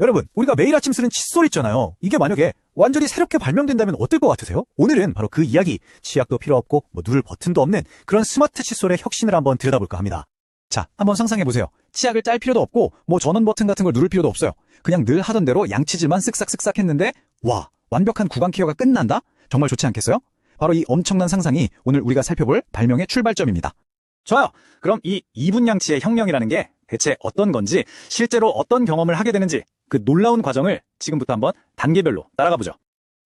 여러분, 우리가 매일 아침 쓰는 칫솔 있잖아요. 이게 만약에 완전히 새롭게 발명된다면 어떨 것 같으세요? 오늘은 바로 그 이야기, 치약도 필요 없고 뭐 누를 버튼도 없는 그런 스마트 칫솔의 혁신을 한번 들여다볼까 합니다. 자, 한번 상상해보세요. 치약을 짤 필요도 없고 뭐 전원 버튼 같은 걸 누를 필요도 없어요. 그냥 늘 하던 대로 양치질만 쓱싹쓱싹 했는데 와, 완벽한 구강 케어가 끝난다? 정말 좋지 않겠어요? 바로 이 엄청난 상상이 오늘 우리가 살펴볼 발명의 출발점입니다. 좋아요. 그럼 이 2분 양치의 혁명이라는 게 대체 어떤 건지, 실제로 어떤 경험을 하게 되는지 그 놀라운 과정을 지금부터 한번 단계별로 따라가 보죠.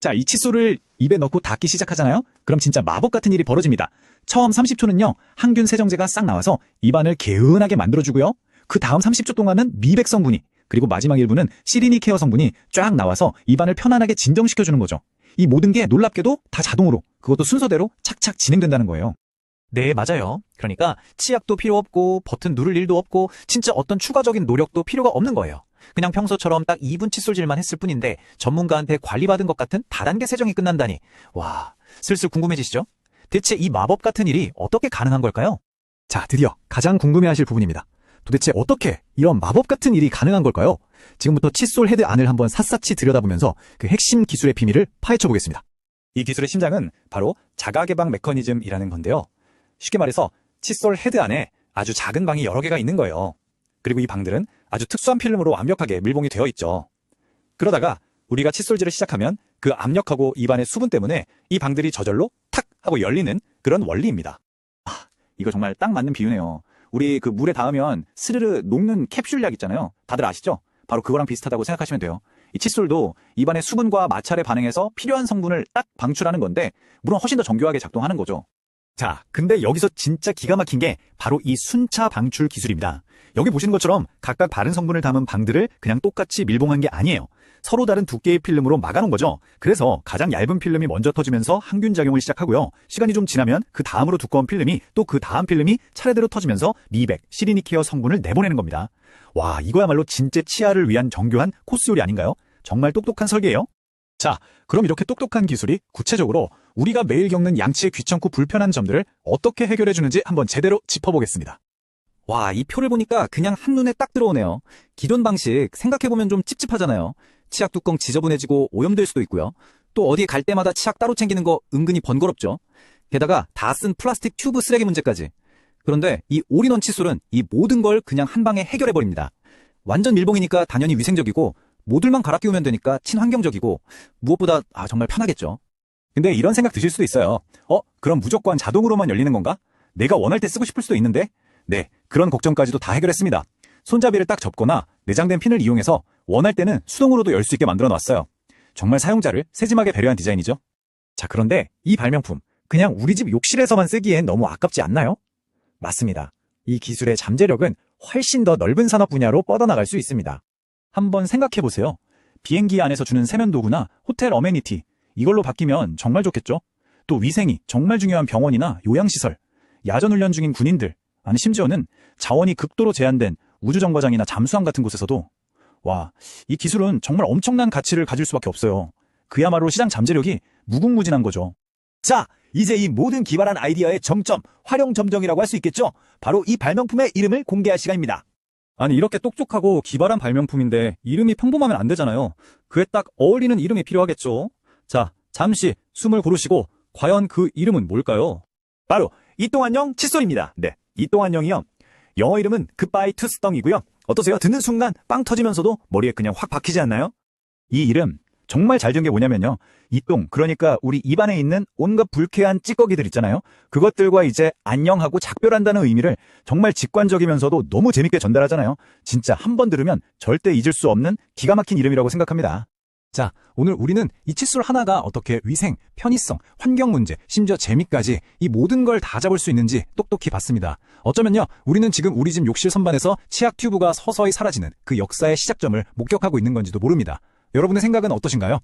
자, 이 칫솔을 입에 넣고 닫기 시작하잖아요? 그럼 진짜 마법 같은 일이 벌어집니다. 처음 30초는요, 항균 세정제가 싹 나와서 입안을 개운하게 만들어주고요. 그 다음 30초 동안은 미백 성분이, 그리고 마지막 1분은 시리니 케어 성분이 쫙 나와서 입안을 편안하게 진정시켜주는 거죠. 이 모든 게 놀랍게도 다 자동으로, 그것도 순서대로 착착 진행된다는 거예요. 네, 맞아요. 그러니까 치약도 필요 없고 버튼 누를 일도 없고 진짜 어떤 추가적인 노력도 필요가 없는 거예요. 그냥 평소처럼 딱 2분 칫솔질만 했을 뿐인데 전문가한테 관리받은 것 같은 다단계 세정이 끝난다니. 와, 슬슬 궁금해지시죠? 대체 이 마법 같은 일이 어떻게 가능한 걸까요? 자, 드디어 가장 궁금해하실 부분입니다. 도대체 어떻게 이런 마법 같은 일이 가능한 걸까요? 지금부터 칫솔 헤드 안을 한번 샅샅이 들여다보면서 그 핵심 기술의 비밀을 파헤쳐 보겠습니다. 이 기술의 심장은 바로 자가 개방 메커니즘이라는 건데요. 쉽게 말해서 칫솔 헤드 안에 아주 작은 방이 여러 개가 있는 거예요. 그리고 이 방들은 아주 특수한 필름으로 완벽하게 밀봉이 되어 있죠. 그러다가 우리가 칫솔질을 시작하면 그 압력하고 입안의 수분 때문에 이 방들이 저절로 탁 하고 열리는 그런 원리입니다. 아, 이거 정말 딱 맞는 비유네요. 우리 그 물에 닿으면 스르르 녹는 캡슐 약 있잖아요. 다들 아시죠? 바로 그거랑 비슷하다고 생각하시면 돼요. 이 칫솔도 입안의 수분과 마찰에 반응해서 필요한 성분을 딱 방출하는 건데 물론 훨씬 더 정교하게 작동하는 거죠. 자, 근데 여기서 진짜 기가 막힌 게 바로 이 순차 방출 기술입니다. 여기 보시는 것처럼 각각 다른 성분을 담은 방들을 그냥 똑같이 밀봉한 게 아니에요. 서로 다른 두께의 필름으로 막아놓은 거죠. 그래서 가장 얇은 필름이 먼저 터지면서 항균 작용을 시작하고요. 시간이 좀 지나면 그 다음으로 두꺼운 필름이 또 그 다음 필름이 차례대로 터지면서 미백, 시리니케어 성분을 내보내는 겁니다. 와, 이거야말로 진짜 치아를 위한 정교한 코스 요리 아닌가요? 정말 똑똑한 설계예요. 자, 그럼 이렇게 똑똑한 기술이 구체적으로 우리가 매일 겪는 양치의 귀찮고 불편한 점들을 어떻게 해결해 주는지 한번 제대로 짚어보겠습니다. 와, 이 표를 보니까 그냥 한눈에 딱 들어오네요. 기존 방식 생각해보면 좀 찝찝하잖아요. 치약 뚜껑 지저분해지고 오염될 수도 있고요. 또 어디 갈 때마다 치약 따로 챙기는 거 은근히 번거롭죠. 게다가 다 쓴 플라스틱 튜브 쓰레기 문제까지. 그런데 이 올인원 칫솔은 이 모든 걸 그냥 한 방에 해결해버립니다. 완전 밀봉이니까 당연히 위생적이고 모듈만 갈아 끼우면 되니까 친환경적이고 무엇보다 아 정말 편하겠죠. 근데 이런 생각 드실 수도 있어요. 어? 그럼 무조건 자동으로만 열리는 건가? 내가 원할 때 쓰고 싶을 수도 있는데? 네, 그런 걱정까지도 다 해결했습니다. 손잡이를 딱 접거나 내장된 핀을 이용해서 원할 때는 수동으로도 열 수 있게 만들어 놨어요. 정말 사용자를 세심하게 배려한 디자인이죠. 자, 그런데 이 발명품 그냥 우리 집 욕실에서만 쓰기엔 너무 아깝지 않나요? 맞습니다. 이 기술의 잠재력은 훨씬 더 넓은 산업 분야로 뻗어나갈 수 있습니다. 한번 생각해 보세요. 비행기 안에서 주는 세면 도구나 호텔 어메니티 이걸로 바뀌면 정말 좋겠죠? 또 위생이 정말 중요한 병원이나 요양시설, 야전 훈련 중인 군인들, 아니 심지어는 자원이 극도로 제한된 우주정거장이나 잠수함 같은 곳에서도 와, 이 기술은 정말 엄청난 가치를 가질 수밖에 없어요. 그야말로 시장 잠재력이 무궁무진한 거죠. 자, 이제 이 모든 기발한 아이디어의 정점, 활용 점정이라고 할 수 있겠죠? 바로 이 발명품의 이름을 공개할 시간입니다. 아니 이렇게 똑똑하고 기발한 발명품인데 이름이 평범하면 안 되잖아요. 그에 딱 어울리는 이름이 필요하겠죠. 자, 잠시 숨을 고르시고 과연 그 이름은 뭘까요? 바로 이동안형 칫솔입니다. 네, 이동안형이요. 영어 이름은 굿바이 투스덩이고요. 어떠세요? 듣는 순간 빵 터지면서도 머리에 그냥 확 박히지 않나요? 이 이름 정말 잘 된 게 뭐냐면요. 이똥, 그러니까 우리 입안에 있는 온갖 불쾌한 찌꺼기들 있잖아요. 그것들과 이제 안녕하고 작별한다는 의미를 정말 직관적이면서도 너무 재밌게 전달하잖아요. 진짜 한 번 들으면 절대 잊을 수 없는 기가 막힌 이름이라고 생각합니다. 자, 오늘 우리는 이 칫솔 하나가 어떻게 위생, 편의성, 환경 문제, 심지어 재미까지 이 모든 걸 다 잡을 수 있는지 똑똑히 봤습니다. 어쩌면요, 우리는 지금 우리 집 욕실 선반에서 치약 튜브가 서서히 사라지는 그 역사의 시작점을 목격하고 있는 건지도 모릅니다. 여러분의 생각은 어떠신가요?